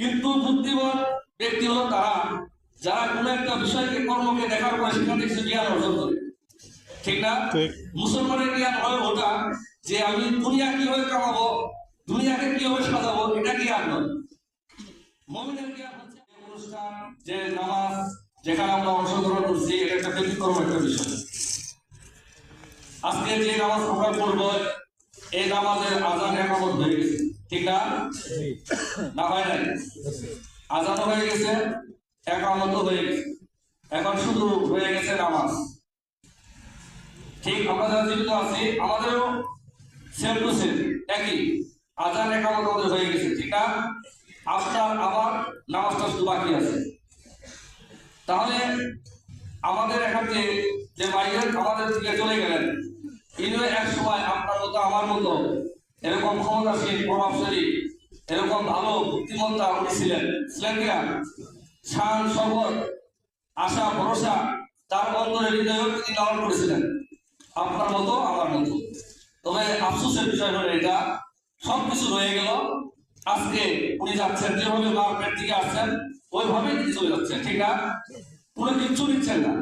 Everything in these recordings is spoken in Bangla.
কিন্তু বুদ্ধিমান ব্যক্তি হলো তারা যারা কোনো একটা বিষয়কে কর্মকে দেখার পরে সেখান থেকে জ্ঞান অর্জন করে। ঠিক না? মুসলমানের জ্ঞান হয় ওটা যে আমি দুনিয়া কীভাবে কামাবো দুনিয়াকে কীভাবে সাজাবো এটা জ্ঞান নয়। মমিনের জ্ঞান হচ্ছে যে অনুষ্ঠান যে নামাজ যেখানে আমরা অংশগ্রহণ করছি এটা একটা ব্যতিক্রম একটা বিষয়। আজকে যে নামাজ আমরা পড়ব এই নামাজের আজান একামত হয়ে গেছে। ঠিক না? না হয় নাই। আজানও হয়ে গেছে, একামত হয়ে গেছে। এখন শুধু হয়ে গেছে নামাজ। ঠিক, আমরা যারা জীবিত আছি, আমাদেরও সেম টু সেম, একই। আজান, একামত আমাদের হয়ে গেছে, ঠিক না? আপনার আমার নামাজটা শুধু বাকি আছে। তাহলে আমাদের এখান থেকে যে মাইকেল আমাদের দিকে চলে গেলেন, ইনিও এক সময় আপনার মতো, আমার মতো এরকম ক্ষমতাশীল প্রভাবশালী, এরকম ভালো বুদ্ধিমত্তা উনি ছিলেন। ছিলেন কিনা শান সবর আশা, ভরসা, তার অন্তরে হৃদয় তিনি লালন করেছিলেন। আপনার মতো, আমার মতো। তবে আফসোসের বিষয় হলো এটা সব কিছু রয়ে গেল। আজকে উনি যাচ্ছেন, যেভাবে মার পেট দিকে আসছেন, ওইভাবেই তিনি চলে যাচ্ছেন, ঠিক না? কোনো কিচ্ছু নিচ্ছেন না।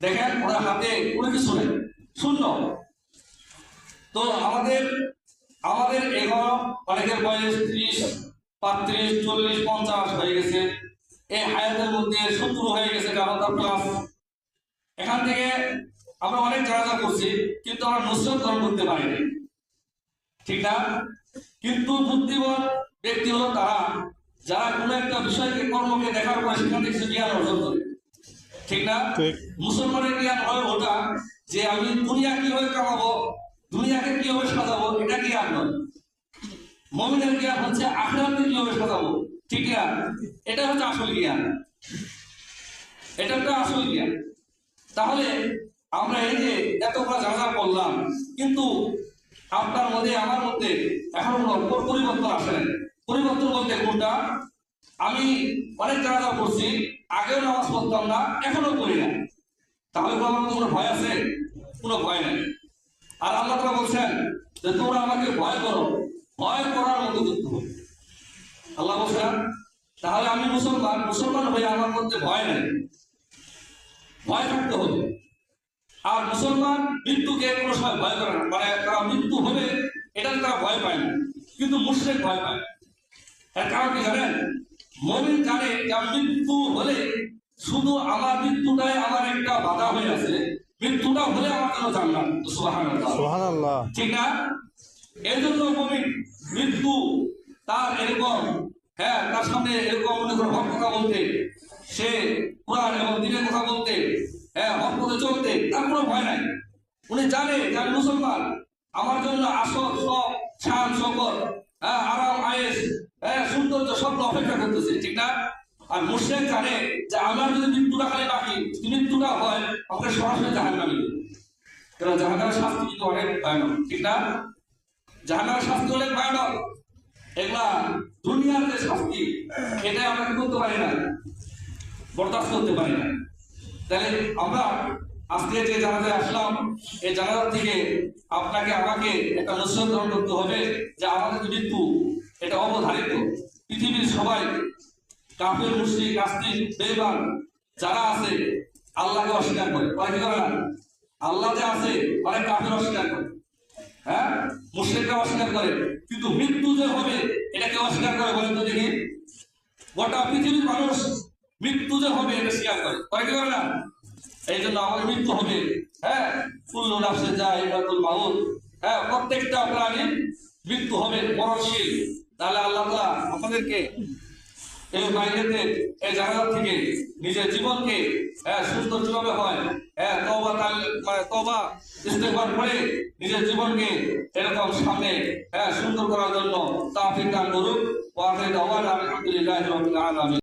দেখেন, ওনার হাতে কোনো কিছু নেই। শূন্য। তো আমাদের আমাদের এগারো অনেকের বয়স ত্রিশ পাঁত্রিশ চল্লিশ পঞ্চাশ হয়ে গেছে। এই হায়াতের মধ্যে সত্তর হয়ে গেছে কারণ প্লাস। এখান থেকে আমরা অনেক জানাজা করছি কিন্তু আমরা নুসরত গ্রহণ করতে পারিনি। ঠিক না? কিন্তু বুদ্ধিমান ব্যক্তি হলো তারা যারা কোনো একটা বিষয়কে কর্মকে দেখার পরে সেখান থেকে জ্ঞান অর্জন করে। ঠিক না? মুসলমানের জ্ঞান হয় ওটা যে আমি দুনিয়া কীভাবে কামাবো দুনিয়াকে কীভাবে সাজাবো, এটা জ্ঞান নয়? মমিনের জ্ঞান হচ্ছে আখরাতকে কীভাবে সাজাবো? ঠিক না? এটা হচ্ছে আসল জ্ঞান। এটা একটা আসল জ্ঞান। তাহলে আমরা এই যে এত এতগুলো জানা করলাম, কিন্তু আপনার মধ্যে, আমার মধ্যে এখন কোনো পরিবর্তন আসে। পরিবর্তন বলতে কোনটা? আমি অনেক জানা করছি, আগেও নামাজ পড়তাম না, এখনও পড়ি না। তাহলে কি কোনো ভয় আছে? কোনো ভয় নেই। আর আল্লাহ বলছেন যে তোমরা আমাকে ভয় করো। ভয় করার মতো যুদ্ধ আল্লাহ বলছেন, তাহলে আমি মুসলমান মুসলমান হয়ে আমার মধ্যে ভয় নেই। ভয় থাকতে হবে। আর মুসলমান মৃত্যুকে কোনো সময় ভয় করে না। মানে তারা মৃত্যু হবে এটা তারা ভয় পায় না। কিন্তু মুসলিম ভয় পায়। এর কারণ কি জানেন? জানে যে মৃত্যু হলে শুধু আমার মৃত্যুটাই আমার একটা বাধা হয়ে আছে। মৃত্যুটা হলে আমার জন্য জানলাম? সুবহানাল্লাহ। সোহান আল্লাহ ঠিক না? এর জন্য মমিন মৃত্যু তার এরকম হ্যাঁ তার সামনে এরকম মনে করো হক কথা বলতে সে কোরআন এবং দিনের কথা বলতে হ্যাঁ হক পথে চলতে তার কোনো ভয় নাই। উনি জানে যে আমি মুসলমান। আমার জন্য আসল সব শান সকল হ্যাঁ আরাম আয়েস হ্যাঁ সৌন্দর্য সব অপেক্ষা করতেছে ঠিক না? আর মুসলিম জানে যে আমার যদি মৃত্যুটা খালি বাকি, যদি মৃত্যুটা হয় আমাকে সরাসরি জাহান নামে কারণ জাহান্নামের শাস্তি কিন্তু অনেক ভয়ানক, ঠিক না? জাহান্নামের শাস্তি অনেক ভয়ানক। এগুলা দুনিয়ার যে শাস্তি এটা আমরা কি করতে পারি না? বরদাস্ত করতে পারি না। তাহলে আমরা আজকে যে জানাজায় আসলাম, এই জানাজার থেকে আপনাকে, আমাকে একটা গ্রহণ করতে হবে যে আমাদের মৃত্যু, এটা অবধারিত। পৃথিবীর সবাই কাফের, মুশরিক, নাস্তিক, বেঈমান যারা আছে, আল্লাহকে অস্বীকার করে। ওরা কি করে না? আল্লাহ যে আছে অনেক কাফের অস্বীকার করে। হ্যাঁ? মুশরিকরা অস্বীকার করে। কিন্তু মৃত্যু যে হবে, এটা কেউ অস্বীকার করে বলেন তো দেখি? গোটা পৃথিবীর মানুষ মৃত্যু যে হবে, এটা স্বীকার করে। করে কি করে না? এই জন্য আমাদের মৃত্যু হবে। হ্যাঁ? কুল্লু নাফসে যায় ইবাদুল মাউত। হ্যাঁ? প্রত্যেকটা প্রাণী মৃত্যু হবে, মরণশীল। তাহলে আল্লাহ আমাদেরকে এই বাইরেতে এই জাহাজ থেকে নিজের জীবনকে হ্যাঁ সুস্থ হয়? হ্যাঁ তবা ইস্তেগফার করে নিজের জীবনকে এরকম সামনে হ্যাঁ সুন্দর করার জন্য তাফিক দান করুক। আলহামদুলিল্লাহি আলামিন।